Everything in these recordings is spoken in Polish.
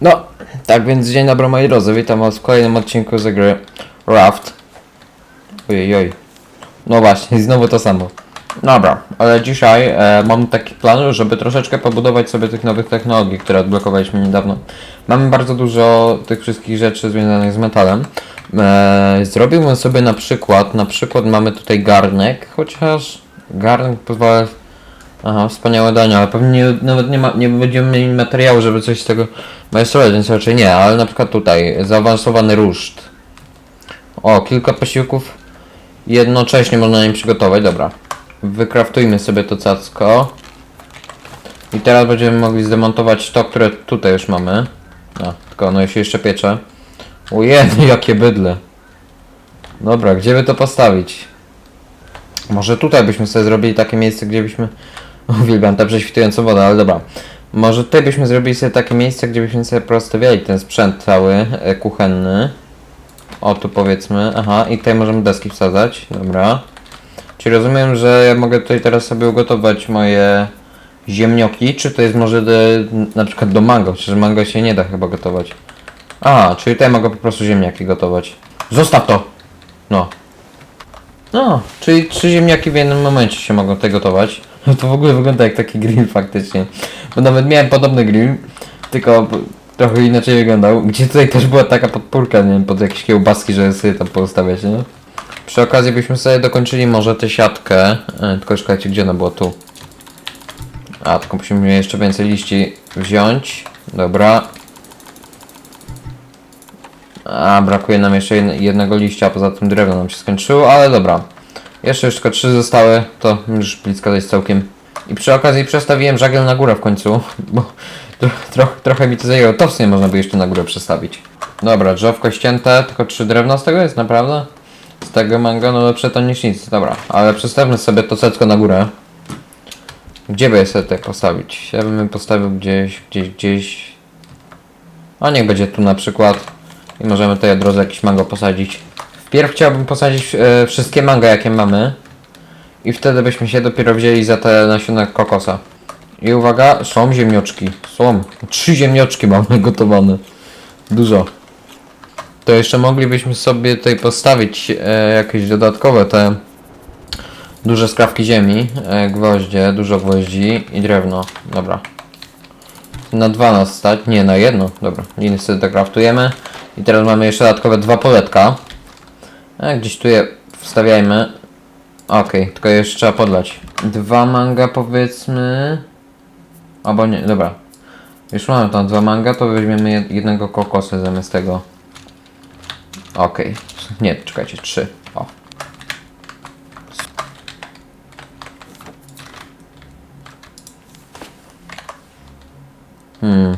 No, tak więc dzień dobry moi drodzy, witam was w kolejnym odcinku z gry Raft. Ojej, oj. No właśnie, znowu to samo. Dobra, ale dzisiaj e, mam taki plan, żeby troszeczkę pobudować sobie tych nowych technologii, które odblokowaliśmy niedawno. Mamy bardzo dużo tych wszystkich rzeczy związanych z metalem. E, zrobiłbym sobie na przykład, na przykład mamy tutaj garnek, chociaż garnek pozwala Aha, wspaniałe dania, ale pewnie nie, nawet nie, ma, nie będziemy mieli materiału, żeby coś z tego majstrować, więc raczej nie, ale na przykład tutaj zaawansowany ruszt. O, kilka posiłków jednocześnie można nim przygotować, dobra. Wykraftujmy sobie to cacko. I teraz będziemy mogli zdemontować to, które tutaj już mamy. A, tylko ono się jeszcze piecze. Ojej, jakie bydle. Dobra, gdzie by to postawić? Może tutaj byśmy sobie zrobili takie miejsce, gdzie byśmy... Uwielbiam tę prześwitującą wodę, ale dobra. Może tutaj byśmy zrobili sobie takie miejsce, gdzie byśmy sobie prostawiali ten sprzęt cały e, kuchenny. O, tu powiedzmy. Aha, i tutaj możemy deski wsadzać. Dobra. Czyli rozumiem, że ja mogę tutaj teraz sobie ugotować moje ziemnioki, czy to jest może do, na przykład do mango, przecież mango się nie da chyba gotować. A, czyli tutaj mogę po prostu ziemniaki gotować. Zostaw to! No, no, czyli trzy ziemniaki w jednym momencie się mogą tutaj gotować. To w ogóle wygląda jak taki grill faktycznie. Bo nawet miałem podobny grill, tylko trochę inaczej wyglądał. Gdzie tutaj też była taka podpórka, nie wiem, pod jakieś kiełbaski, żeby sobie tam poustawiać, nie? Przy okazji byśmy sobie dokończyli może tę siatkę. E, tylko szukajcie, gdzie ona była tu. A, tylko musimy jeszcze więcej liści wziąć. Dobra. A, brakuje nam jeszcze jedne- jednego liścia, poza tym drewno nam się skończyło, ale dobra. Jeszcze już tylko trzy zostały, to już blisko jest całkiem. I przy okazji przestawiłem żagiel na górę w końcu, bo tro, tro, trochę mi to zajęło. To w sumie można by jeszcze na górę przestawić. Dobra, drzewko ścięte, tylko trzy drewna z tego jest, naprawdę? Z tego mango, no lepsze to niż nic, dobra. Ale przestawmy sobie to secko na górę. Gdzie by je sobie postawić? Ja bym postawił gdzieś, gdzieś, gdzieś... A niech będzie tu na przykład. I możemy od razu jakiś mango posadzić. Wpierw chciałbym posadzić e, wszystkie manga jakie mamy. I wtedy byśmy się dopiero wzięli za te nasiona kokosa. I uwaga, są ziemnioczki. Są. Trzy ziemnioczki mamy gotowane. Dużo. To jeszcze moglibyśmy sobie tutaj postawić e, jakieś dodatkowe te duże skrawki ziemi, e, gwoździe, dużo gwoździ i drewno. Dobra. Na dwa nas stać, nie na jedno. Dobra, liny sobie dokraftujemy. I teraz mamy jeszcze dodatkowe dwa poletka. A gdzieś tu je wstawiajmy. Okej, tylko jeszcze trzeba podlać. Dwa manga powiedzmy. Albo nie, dobra. Już mamy tam dwa manga, to weźmiemy jed- jednego kokosa zamiast tego. Okej. Nie, czekajcie, trzy. O. Hmm.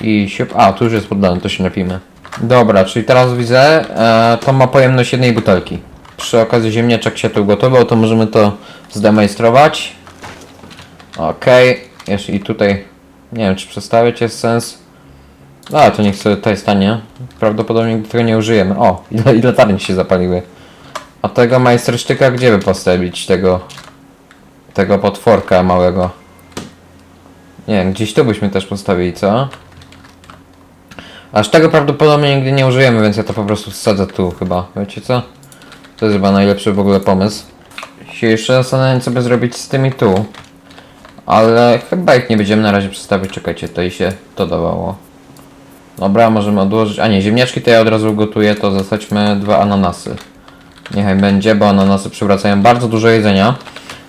I siup. A, tu już jest poddane, to się napijmy. Dobra, czyli teraz widzę, e, to ma pojemność jednej butelki. Przy okazji ziemniaczek się tu gotował, to możemy to zdemajstrować. Okej, jeszcze i tutaj, nie wiem czy przestawiać jest sens. A, to niech sobie tutaj stanie. Prawdopodobnie tego nie użyjemy. O, ile, ile latarni się zapaliły. A tego majstersztyka gdzie by postawić? Tego, tego potworka małego. Nie wiem, gdzieś tu byśmy też postawili, co? Aż tego prawdopodobnie nigdy nie użyjemy, więc ja to po prostu wsadzę tu chyba. Wiecie co? To jest chyba najlepszy w ogóle pomysł. Się jeszcze zastanawiam co by zrobić z tymi tu. Ale chyba ich nie będziemy na razie przestawiać. Czekajcie, to i się to dawało. Dobra, możemy odłożyć. A nie, ziemniaczki to ja od razu gotuję, to zasadźmy dwa ananasy. Niechaj będzie, bo ananasy przywracają bardzo dużo jedzenia.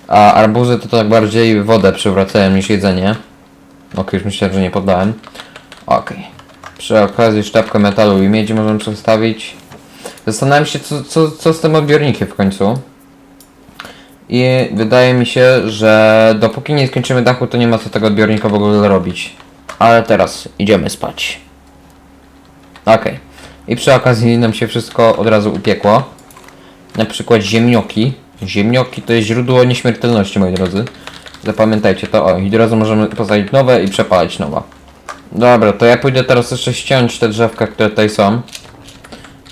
A arbuzy to tak bardziej wodę przywracają niż jedzenie. Okej, już myślałem, że nie poddałem. Okej. Przy okazji sztabkę metalu i miedzi możemy przestawić. Zastanawiam się, co, co, co z tym odbiornikiem w końcu. I wydaje mi się, że dopóki nie skończymy dachu, to nie ma co tego odbiornika w ogóle robić. Ale teraz idziemy spać. Okej. I przy okazji nam się wszystko od razu upiekło. Na przykład ziemnioki. Ziemnioki to jest źródło nieśmiertelności, moi drodzy. Zapamiętajcie to. O, i od razu możemy posadzić nowe i przepalać nowe. Dobra, to ja pójdę teraz jeszcze ściąć te drzewka, które tutaj są.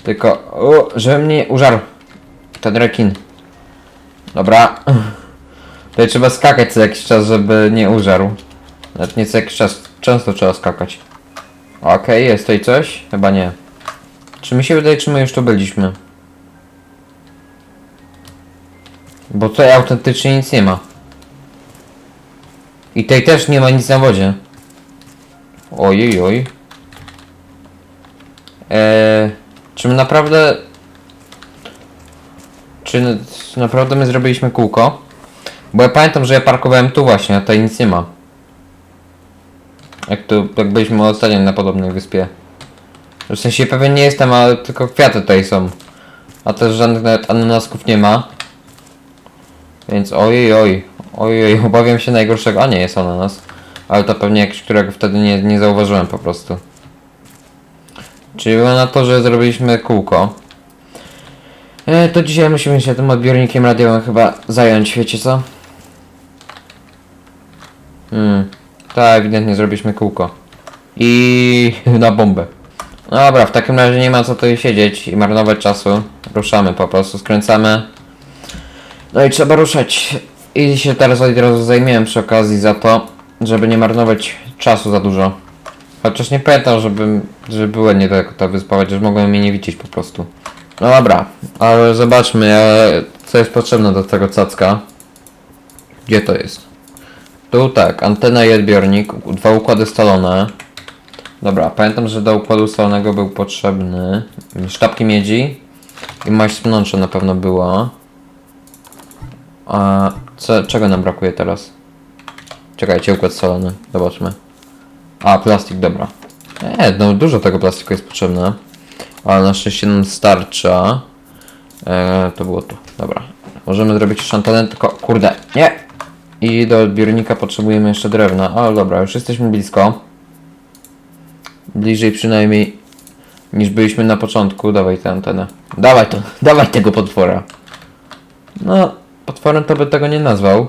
Tylko, o, żeby mnie nie użarł ten rekin. Dobra. Tutaj trzeba skakać co jakiś czas, żeby nie użarł. Nawet nie co jakiś czas, często trzeba skakać. Okej, jest tutaj coś? Chyba nie. Czy mi się wydaje, czy my już tu byliśmy? Bo tutaj autentycznie nic nie ma. I tej też nie ma nic na wodzie. Ojej, oj. Eee, naprawdę... Czy naprawdę my zrobiliśmy kółko? Bo ja pamiętam, że ja parkowałem tu właśnie, a tutaj nic nie ma. Jak tu, jak byliśmy ostatnio na podobnej wyspie. W sensie pewien nie jestem, ale tylko kwiaty tutaj są. A też żadnych nawet ananasków nie ma. Więc ojej, oj. Ojej, obawiam się najgorszego. A nie jest ananas. Ale to pewnie jakiś, którego wtedy nie, nie zauważyłem po prostu. Czyli było na to, że zrobiliśmy kółko. E, to dzisiaj musimy się tym odbiornikiem radiowym chyba zająć, wiecie co? Hmm. Tak, ewidentnie zrobiliśmy kółko. I na bombę. Dobra, w takim razie nie ma co tutaj siedzieć i marnować czasu. Ruszamy po prostu, skręcamy. No i trzeba ruszać. I się teraz od razu zajmiemy przy okazji za to, żeby nie marnować czasu za dużo. Chociaż nie pamiętam, żeby, żeby była nie tak ta wyspa, chociaż mogłem mnie nie widzieć po prostu. No dobra, ale zobaczmy, e, co jest potrzebne do tego cacka. Gdzie to jest? Tu tak, antena i odbiornik, dwa układy scalone. Dobra, pamiętam, że do układu scalonego był potrzebny sztabki miedzi i maść pnącza na pewno była. A co, czego nam brakuje teraz? Czekajcie, układ scalony, zobaczmy. A, plastik, dobra. E, no dużo tego plastiku jest potrzebne. Ale na szczęście nam starcza. E, to było tu, dobra. Możemy zrobić jeszcze antenę, tylko kurde, nie! I do odbiornika potrzebujemy jeszcze drewna, ale dobra, już jesteśmy blisko. Bliżej przynajmniej niż byliśmy na początku. Dawaj tę antenę. Dawaj to, dawaj tego potwora. No, potworem to by tego nie nazwał.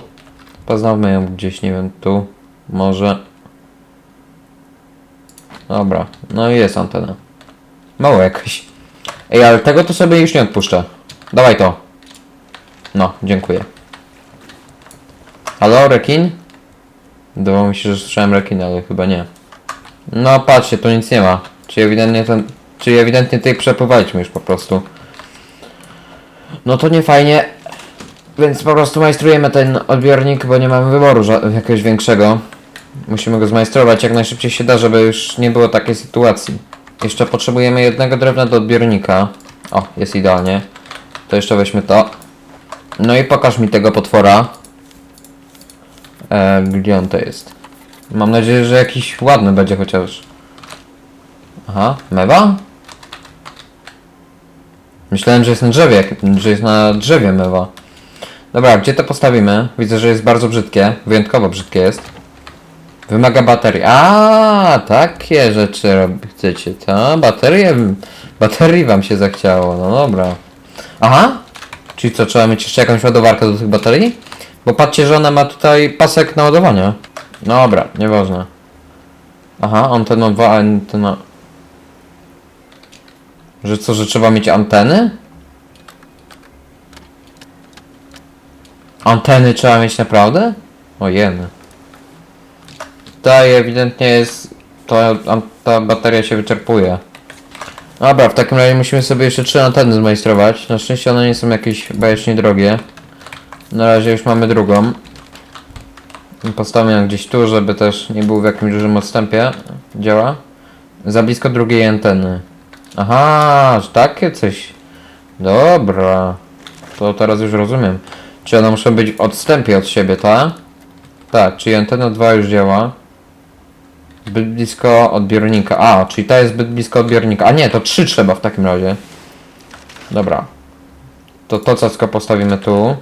Poznałbym ją gdzieś, nie wiem, tu. Może. Dobra, no i jest antena. Mało jakoś. Ej, ale tego to sobie już nie odpuszczę. Dawaj to. No, dziękuję. Halo, rekin? Wydawało mi się, że słyszałem rekin, ale chyba nie. No patrzcie, tu nic nie ma. Czyli ewidentnie ten... Czyli ewidentnie tutaj przepływaliśmy już po prostu. No to nie fajnie. Więc po prostu majstrujemy ten odbiornik, bo nie mamy wyboru jakiegoś większego. Musimy go zmajstrować jak najszybciej się da, żeby już nie było takiej sytuacji. Jeszcze potrzebujemy jednego drewna do odbiornika. O, jest idealnie. To jeszcze weźmy to. No i pokaż mi tego potwora. E, gdzie on to jest? Mam nadzieję, że jakiś ładny będzie chociaż. Aha, mewa? Myślałem, że jest na drzewie, że jest na drzewie mewa. Dobra, gdzie to postawimy? Widzę, że jest bardzo brzydkie. Wyjątkowo brzydkie jest. Wymaga baterii. A, takie rzeczy chcecie, to? Baterie, baterii wam się zachciało, no dobra. Aha, czyli co, trzeba mieć jeszcze jakąś ładowarkę do tych baterii? Bo patrzcie, że ona ma tutaj pasek naładowania. Dobra, nieważne. Aha, antenowa, antena... Że co, że trzeba mieć anteny? Anteny trzeba mieć naprawdę? Ojeny. Tutaj ewidentnie jest... To, ta bateria się wyczerpuje. Dobra, w takim razie musimy sobie jeszcze trzy anteny zmajstrować. Na szczęście one nie są jakieś bajecznie drogie. Na razie już mamy drugą. Postawimy ją gdzieś tu, żeby też nie był w jakimś dużym odstępie. Działa. Za blisko drugiej anteny. Aha, takie coś. Dobra. To teraz już rozumiem. Czy one muszą być w odstępie od siebie, tak? Tak, czyli antena 2 już działa. Zbyt blisko odbiornika. A, czyli ta jest zbyt blisko odbiornika. A nie, to 3 trzeba w takim razie. Dobra. To to cacko postawimy tu.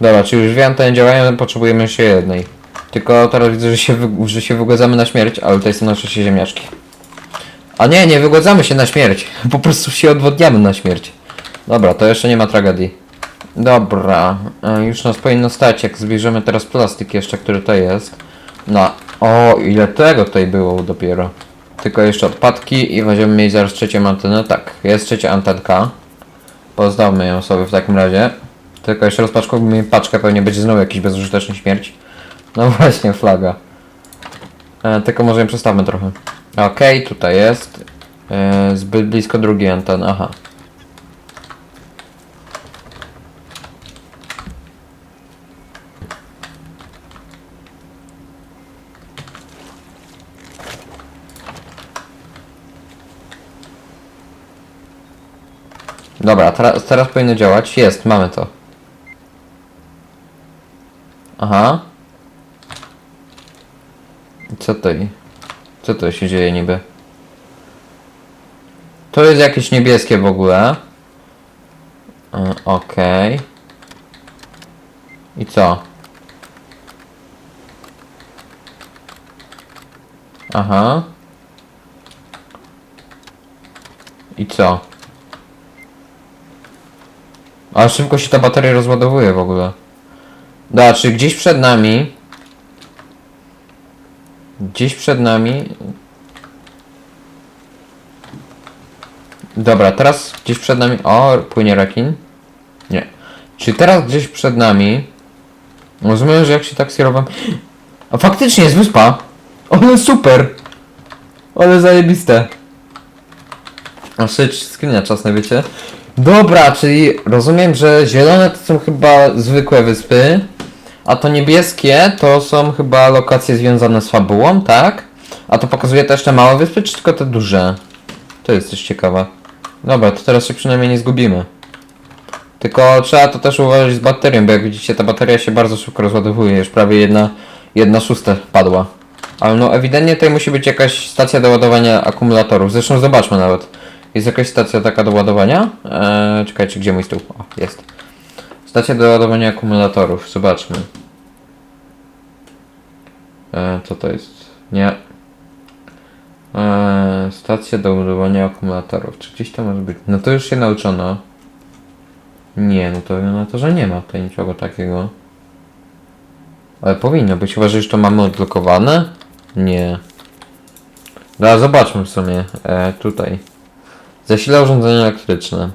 Dobra, czyli już dwie anteny działają, potrzebujemy jeszcze jednej. Tylko teraz widzę, że się, że się wygładzamy na śmierć, ale tutaj są nasze ziemniaczki. A nie, nie wygładzamy się na śmierć. Po prostu się odwodniamy na śmierć. Dobra, to jeszcze nie ma tragedii. Dobra, e, już nas powinno stać, jak zbierzemy teraz plastik jeszcze, który tutaj jest. No, o, ile tego tutaj było dopiero. Tylko jeszcze odpadki i będziemy mieć zaraz trzecią antenę. Tak, jest trzecia antenka. Pozdawmy ją sobie w takim razie. Tylko jeszcze rozpaczkujmy paczkę, pewnie będzie znowu jakiś bezużyteczny śmierć. No właśnie, flaga. E, tylko może ją przestawmy trochę. Okej, tutaj jest. E, zbyt blisko drugiej anteny, aha. Dobra, teraz, teraz powinno działać. Jest, mamy to. Aha. Co to i? Co to się dzieje niby? To jest jakieś niebieskie w ogóle. E, Okej. I co? Aha. I co? A szybko się ta bateria rozładowuje w ogóle. Da, czy gdzieś przed nami Gdzieś przed nami. Dobra, teraz gdzieś przed nami. O, płynie rekin. Nie. Czy teraz gdzieś przed nami. Rozumiem, że jak się tak skierowałem. A faktycznie jest wyspa! Ale super! Ale zajebiste. A sobie screena czasne, wiecie? Dobra, czyli rozumiem, że zielone to są chyba zwykłe wyspy. A to niebieskie to są chyba lokacje związane z fabułą, tak? A to pokazuje też te małe wyspy, czy tylko te duże? To jest też ciekawe. Dobra, to teraz się przynajmniej nie zgubimy. Tylko trzeba to też uważać z baterią, bo jak widzicie ta bateria się bardzo szybko rozładowuje, już prawie jedna, jedna szósta padła. Ale no ewidentnie tutaj musi być jakaś stacja do ładowania akumulatorów. Zresztą zobaczmy nawet. Jest jakaś stacja taka do ładowania? Eee, czekajcie, gdzie mój stół? O, jest. Stacja do ładowania akumulatorów, zobaczmy. E, co to jest? Nie. E, stacja do ładowania akumulatorów. Czy gdzieś to może być? No to już się nauczono. Nie, no to na to, że nie ma tutaj niczego takiego. Ale powinno być. Chyba, że już to mamy odblokowane? Nie. Dobra, zobaczmy w sumie. E, tutaj. Zasila urządzenia elektryczne.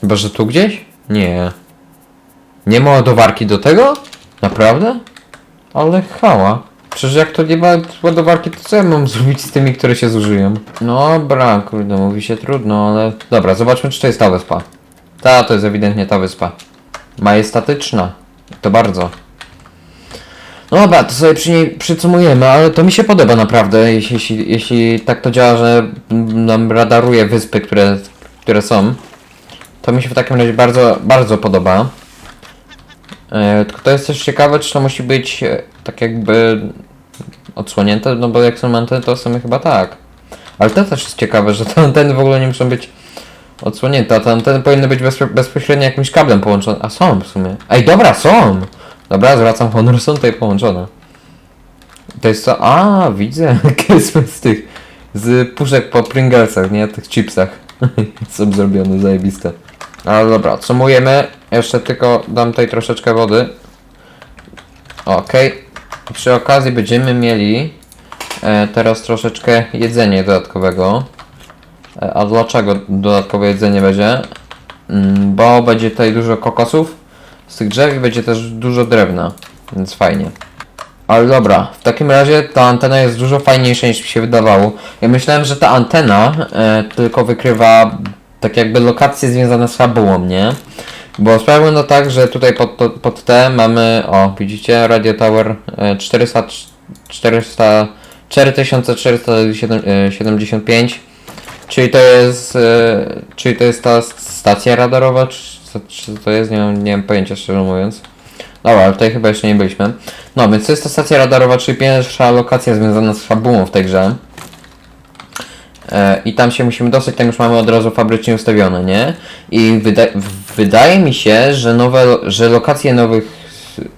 Chyba, że tu gdzieś? Nie. Nie ma ładowarki do tego? Naprawdę? Ale chała. Przecież jak to nie ma ładowarki, to co ja mam zrobić z tymi, które się zużyją? No bra, kurde, mówi się trudno, ale... Dobra, zobaczmy, czy to jest ta wyspa. Ta, to jest ewidentnie ta wyspa. Majestatyczna. To bardzo. No dobra, to sobie przy niej przycumujemy, ale to mi się podoba naprawdę, jeśli, jeśli, jeśli tak to działa, że nam radaruje wyspy, które, które są. To mi się w takim razie bardzo, bardzo podoba. E, tylko to jest też ciekawe, czy to musi być e, tak jakby odsłonięte, no bo jak są anteny, to są chyba tak. Ale to też jest ciekawe, że te anteny w ogóle nie muszą być odsłonięte, a te anteny powinny być bezpośrednio jakimś kablem połączone. A są w sumie. Ej, dobra, są! Dobra, zwracam honor, są tutaj połączone. To jest co? A, widzę, jakieś z tych, z puszek po Pringlesach, nie? Tych chipsach. są zrobione, zajebiste. Ale dobra, odsumujemy. Jeszcze tylko dam tutaj troszeczkę wody. Okej. Przy okazji będziemy mieli e, teraz troszeczkę jedzenia dodatkowego. E, a dlaczego dodatkowe jedzenie będzie? Mm, bo będzie tutaj dużo kokosów z tych drzew będzie też dużo drewna, więc fajnie. Ale dobra, w takim razie ta antena jest dużo fajniejsza niż mi się wydawało. Ja myślałem, że ta antena e, tylko wykrywa tak jakby lokacje związane z fabułą, nie? Bo sprawa wygląda tak, że tutaj pod, to- pod T mamy, o widzicie, Radio Tower e, 400, 400, 4475, czyli to jest, e, czyli to jest ta stacja radarowa, co- czy to jest, nie mam, nie mam pojęcia szczerze mówiąc. Dobra, ale tutaj chyba jeszcze nie byliśmy. No, więc to jest ta stacja radarowa, czyli pierwsza lokacja związana z fabułą w tej grze. E, I tam się musimy dostać, tam już mamy od razu fabrycznie ustawione, nie? I wyda wydaje mi się, że nowe, że lokacje nowych,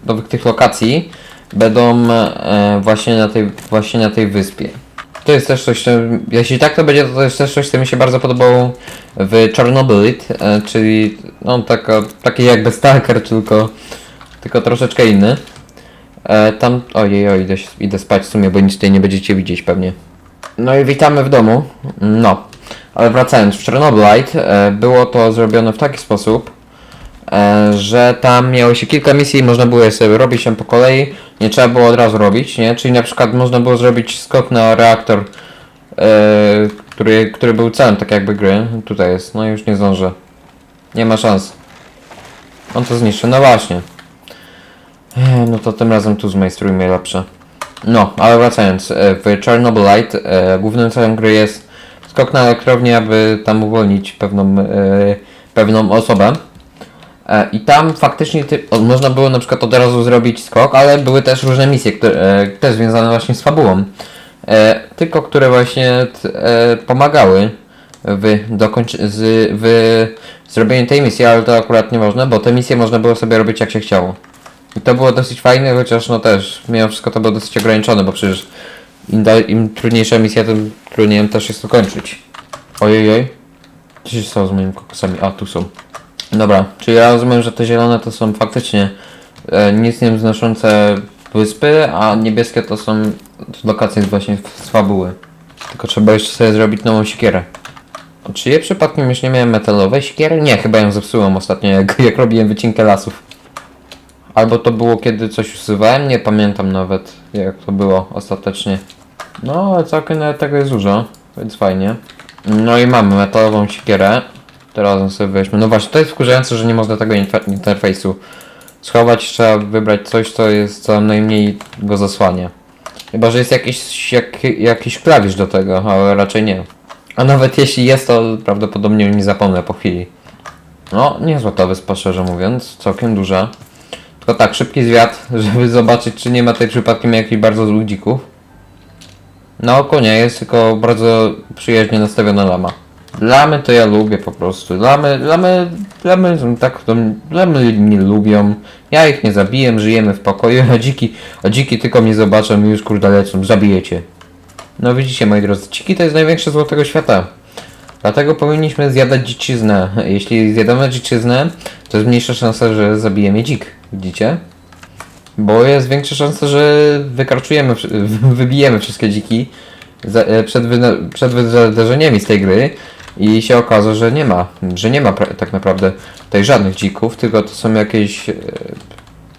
nowych tych lokacji będą e, właśnie, na tej, właśnie na tej wyspie. To jest też coś, co, jeśli tak to będzie, to, jest też coś, co mi się bardzo podobało w Chernobyl, e, czyli no taka, taki jakby Stalker, tylko, tylko troszeczkę inny. E, tam, ojej, oj, idę, idę spać w sumie, bo nic tutaj nie będziecie widzieć pewnie. No i witamy w domu. No, ale wracając, w Chernobylite e, było to zrobione w taki sposób, że tam miało się kilka misji i można było je sobie robić się po kolei, nie trzeba było od razu robić, nie? Czyli na przykład można było zrobić skok na reaktor, e, który, który był celem tak jakby gry. Tutaj jest, no już nie zdążę. Nie ma szans. On to zniszczy, no właśnie. E, No to tym razem tu zmajstrujmy lepsze. No, ale wracając, e, w Chernobylite e, głównym celem gry jest skok na elektrownię, aby tam uwolnić pewną, e, pewną osobę. E, I tam faktycznie ty, można było na przykład od razu zrobić skok, ale były też różne misje, które, e, też związane właśnie z fabułą. E, tylko które właśnie pomagały w, dokończ, z, w zrobieniu tej misji, ale to akurat nie można, bo te misje można było sobie robić jak się chciało. I to było dosyć fajne, chociaż no też, mimo wszystko to było dosyć ograniczone, bo przecież im, da, im trudniejsza misja, tym trudniej też jest to kończyć. Ojej, co się stało z moimi kokosami? A, tu są. Dobra, czyli ja rozumiem, że te zielone to są faktycznie e, nic nie znoszące wyspy, a niebieskie to są lokacje właśnie z fabuły. Tylko trzeba jeszcze sobie zrobić nową siekierę. Czy ja przypadkiem już nie miałem metalowej siekiery? Nie, chyba ją zepsułem ostatnio, jak, jak robiłem wycinkę lasów. Albo to było kiedy coś usuwałem, nie pamiętam nawet jak to było ostatecznie. No, ale całkiem nawet tego jest dużo, więc fajnie. No i mamy metalową siekierę. Ją sobie weźmy. No właśnie, to jest wkurzające, że nie można tego inter- interfejsu schować. Trzeba wybrać coś, co jest co najmniej go zasłania. Chyba, że jest jakiś, jak, jakiś klawisz do tego, ale raczej nie. A nawet jeśli jest, to prawdopodobnie nie zapomnę po chwili. No, niezła ta wyspa, szczerze mówiąc. Całkiem duża. Tylko tak, szybki zwiat, żeby zobaczyć, czy nie ma tutaj przypadkiem jakichś bardzo złych dzików. Na oko nie jest, tylko bardzo przyjaźnie nastawiona lama. Lamy to ja lubię po prostu. Lamy, lamy, lamy są tak, lamy mnie lubią. Ja ich nie zabiję, żyjemy w pokoju, a dziki, a dziki tylko mnie zobaczą i już kurde lecą, zabijecie. No widzicie moi drodzy, dziki to jest największe zło tego świata. Dlatego powinniśmy zjadać dziczyznę. Jeśli zjadamy dziczyznę, to jest mniejsza szansa, że zabijemy dzik. Widzicie? Bo jest większa szansa, że wykarczujemy, wybijemy wszystkie dziki e, przed, przed wydarzeniami z tej gry i się okaże, że nie ma, że nie ma tak naprawdę tutaj żadnych dzików, tylko to są jakieś, e,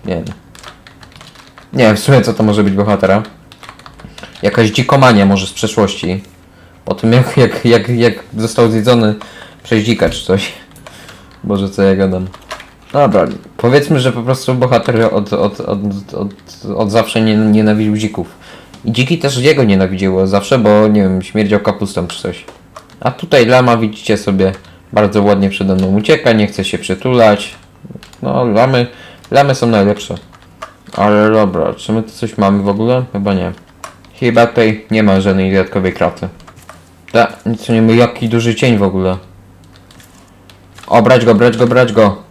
nie wiem, nie wiem w sumie co to może być bohatera. Jakaś dzikomania może z przeszłości. Po tym jak, jak, jak, jak został zjedzony przez dzika czy coś. Boże co ja gadam. Dobra, powiedzmy, że po prostu bohater od, od, od, od, od zawsze nie, nienawidził dzików. I dziki też jego nienawidziły zawsze, bo nie wiem, śmierdział kapustą czy coś. A tutaj lama widzicie sobie bardzo ładnie przede mną ucieka, nie chce się przytulać. No, lamy, lamy są najlepsze. Ale dobra, czy my tu coś mamy w ogóle? Chyba nie. Chyba tutaj nie ma żadnej dodatkowej kraty. Da, nic nie ma, jaki duży cień w ogóle. O, brać go, brać go, brać go.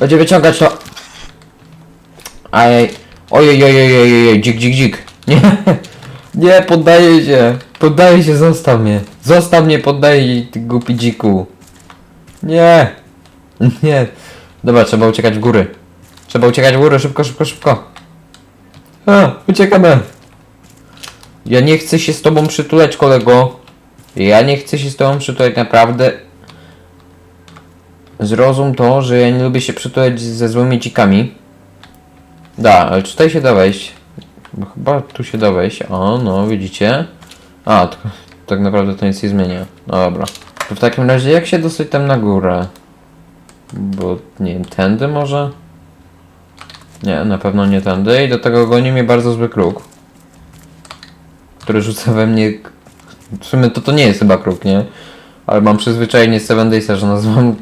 Będzie wyciągać to. Ajaj. Ojej, ojej, ojej, ojej, dzik, dzik, dzik. Nie, nie, poddaję się. Poddaję się, zostaw mnie. Zostaw mnie, poddaję, ty głupi dziku. Nie. Nie. Dobra, trzeba uciekać w góry. Trzeba uciekać w góry, szybko, szybko, szybko. A, uciekamy. Ja nie chcę się z tobą przytulać, kolego. Ja nie chcę się z tobą przytulać, naprawdę. Zrozum to, że ja nie lubię się przytulać ze złymi dzikami. Da, ale tutaj się da wejść? Bo chyba tu się da wejść. O, no, widzicie? A, tak naprawdę to nic nie zmienia. No dobra. To w takim razie jak się dostać tam na górę? Bo, nie wiem, tędy może? Nie, na pewno nie tędy. I do tego goni mnie bardzo zły kruk. Który rzuca we mnie... W sumie to to nie jest chyba kruk, nie? Ale mam przyzwyczajenie Seven Daysa, że nazywam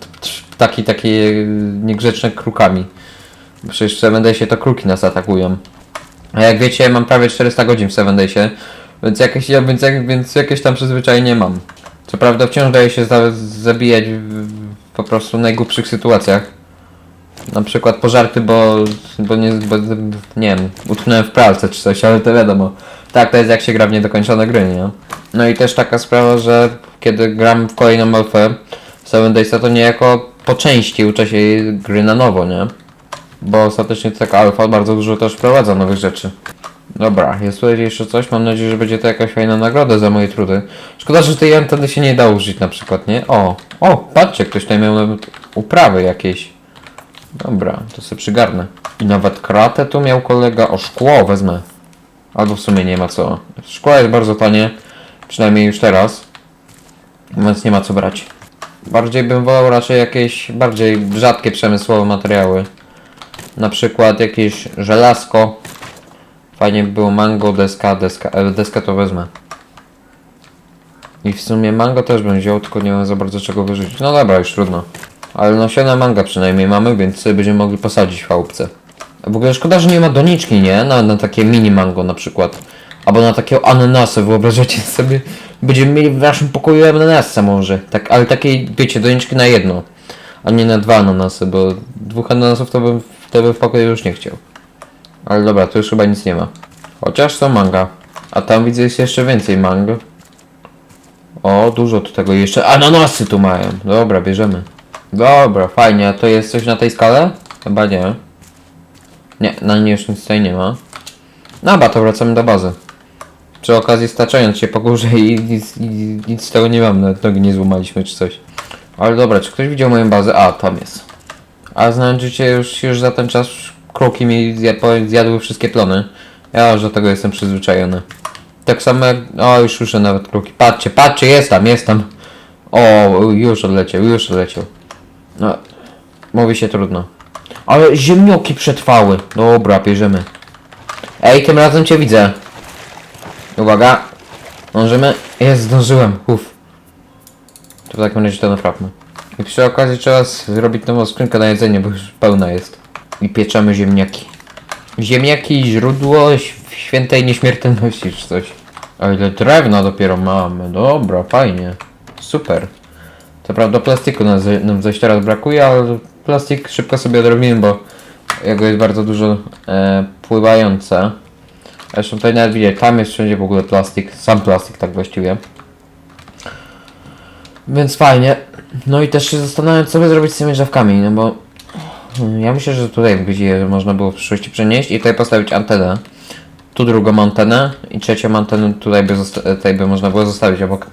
ptaki takie niegrzeczne krukami. Przecież w Seven Daysie to kruki nas atakują. A jak wiecie, mam prawie 400 godzin w Seven Daysie, więc jakieś, ja- więc, więc jakieś tam przyzwyczajenie mam. Co prawda wciąż daje się za, zabijać w, w po prostu najgłupszych sytuacjach. Na przykład pożarty, bo, bo nie, bo, nie wiem, utknąłem w pralce czy coś, ale to wiadomo. Tak, to jest jak się gra w niedokończone gry, nie? No i też taka sprawa, że kiedy gram w kolejną alfę Seven Daysa, to niejako po części uczę się gry na nowo, nie? Bo ostatecznie taka alfa bardzo dużo też wprowadza nowych rzeczy. Dobra, jest tutaj jeszcze coś, mam nadzieję, że będzie to jakaś fajna nagroda za moje trudy. Szkoda, że tej anteny się nie da użyć na przykład, nie? O, o, patrzcie, ktoś tutaj miał nawet... uprawy jakieś. Dobra, to sobie przygarnę. I nawet kratę tu miał kolega. O, szkło wezmę. Albo w sumie nie ma co. Szkło jest bardzo tanie. Przynajmniej już teraz. Więc nie ma co brać. Bardziej bym wolał raczej jakieś bardziej rzadkie przemysłowe materiały. Na przykład jakieś żelazko. Fajnie by było mango, deska, deska. E, deskę to wezmę. I w sumie mango też bym wziął, tylko nie mam za bardzo czego wyrzucić. No dobra, już trudno. Ale nasiona manga przynajmniej mamy, więc sobie będziemy mogli posadzić w chałupce. W ogóle szkoda, że nie ma doniczki, nie? Na, na takie mini mango na przykład. Albo na takie ananasy, wyobrażacie sobie? Będziemy mieli w naszym pokoju ananasa może. Tak, ale takiej, wiecie, doniczki na jedno. A nie na dwa ananasy, bo dwóch ananasów to bym wtedy w pokoju już nie chciał. Ale dobra, tu już chyba nic nie ma. Chociaż są manga. A tam widzę jest jeszcze więcej mango. O, dużo tu tego jeszcze. Ananasy tu mają. Dobra, bierzemy. Dobra, fajnie. A to jest coś na tej skale? Chyba nie. Nie, na niej już nic tutaj nie ma. Dobra, to wracamy do bazy. Przy okazji staczając się po górze i nic, i nic z tego nie mam, nawet nogi nie złamaliśmy czy coś. Ale dobra, czy ktoś widział moją bazę? A, tam jest. A znając życie już, już za ten czas kruki mi zja- zjadły wszystkie plony. Ja już do tego jestem przyzwyczajony. Tak samo jak... O, już słyszę nawet kruki. Patrzcie, patrzcie, jest tam, jest tam. O, już odleciał, już odleciał. No, mówi się trudno. Ale ziemnioki przetrwały. Dobra, bierzemy. Ej, tym razem cię widzę. Uwaga. Zdążymy? Jest, zdążyłem. Uff. To w takim razie to naprawmy. I przy okazji trzeba zrobić nową skrzynkę na jedzenie, bo już pełna jest. I pieczemy ziemniaki. Ziemniaki, źródło świętej nieśmiertelności czy coś. A ile drewna dopiero mamy. Dobra, fajnie. Super. Co prawda plastiku nam, nam coś teraz brakuje, ale plastik szybko sobie odrobimy, bo jego jest bardzo dużo e, pływające. Zresztą tutaj nawet widać, tam jest wszędzie w ogóle plastik, sam plastik tak właściwie. Więc fajnie. No i też się zastanawiam, co by zrobić z tymi drzewkami, no bo hmm, ja myślę, że tutaj gdzie można było w przyszłości przenieść i tutaj postawić antenę. Tu drugą antenę i trzecią antenę tutaj by, tutaj by można było zostawić obok,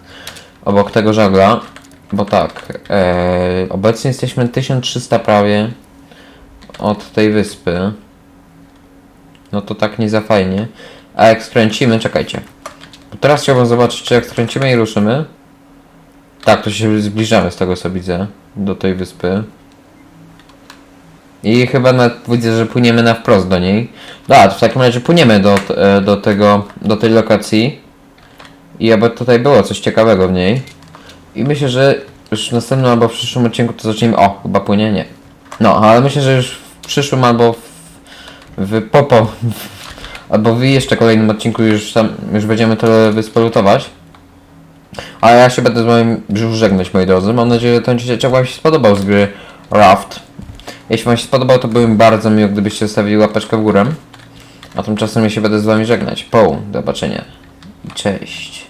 obok tego żagla. Bo tak, e, obecnie jesteśmy 1300 prawie od tej wyspy. No to tak nie za fajnie. A jak skręcimy, czekajcie. Bo teraz chciałbym zobaczyć, czy jak skręcimy i ruszymy. Tak, to się zbliżamy z tego co widzę. Do tej wyspy. I chyba nawet widzę, że płyniemy na wprost do niej. Dobra, to w takim razie płyniemy do, e, do tego, do tej lokacji. I aby tutaj było coś ciekawego w niej. I myślę, że już w następnym albo w przyszłym odcinku to zaczniemy. O, chyba płynie, nie. No, ale myślę, że już w przyszłym albo w, w popo. albo w jeszcze kolejnym odcinku już tam już będziemy to wyspolutować. A ja się będę z moim już żegnać, moi drodzy. Mam nadzieję, że ten odcinek Wam się spodobał z gry Raft. Jeśli Wam się spodobał, to byłem bardzo miło, gdybyście zostawili łapeczkę w górę. A tymczasem ja się będę z Wami żegnać. Po, do zobaczenia. Cześć.